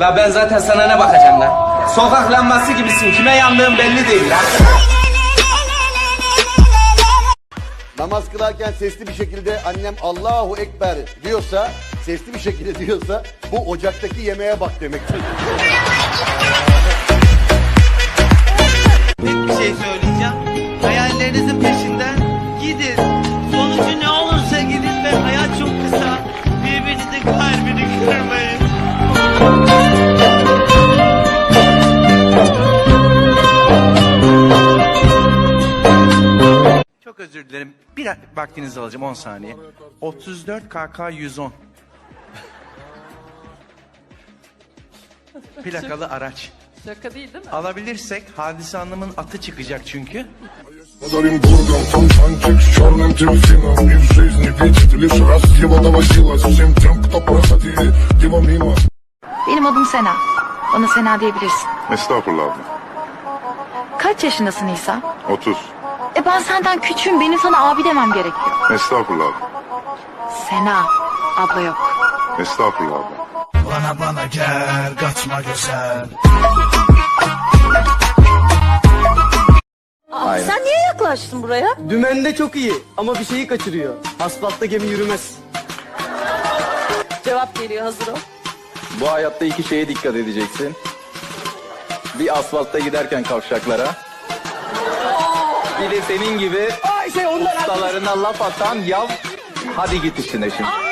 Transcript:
La ben zaten sana ne bakacağım lan? Sokak lambası gibisin. Kime yandığın belli değil lan. Namaz kılarken sesli bir şekilde annem Allahu Ekber diyorsa, sesli bir şekilde diyorsa bu ocaktaki yemeğe bak demektir. Tek bir şey söyleyeceğim. Hayallerinizin peşinden gidin. özür dilerim. Bir vaktinizi alacağım 10 saniye. 34 KK 110. Plakalı araç. Şaka değil değil mi? Alabilirsek hadise hanımın atı çıkacak çünkü. Benim adım Sena. Bana Sena diyebilirsin. Estağfurullah abla. Kaç yaşındasın İsa? 30. E ben senden küçüğüm. Benim sana abi demem gerekiyor. Estağfurullah abla Sena. Abla yok. Estağfurullah abla Sen niye yaklaştın buraya? Dümende çok iyi ama bir şeyi kaçırıyor. Asfaltta gemi yürümez. Cevap geliyor hazır ol. Bu hayatta iki şeye dikkat edeceksin. Bir asfaltta giderken kavşaklara. Bir de senin gibi ustalarına laf atan yav. Hadi git işine şimdi.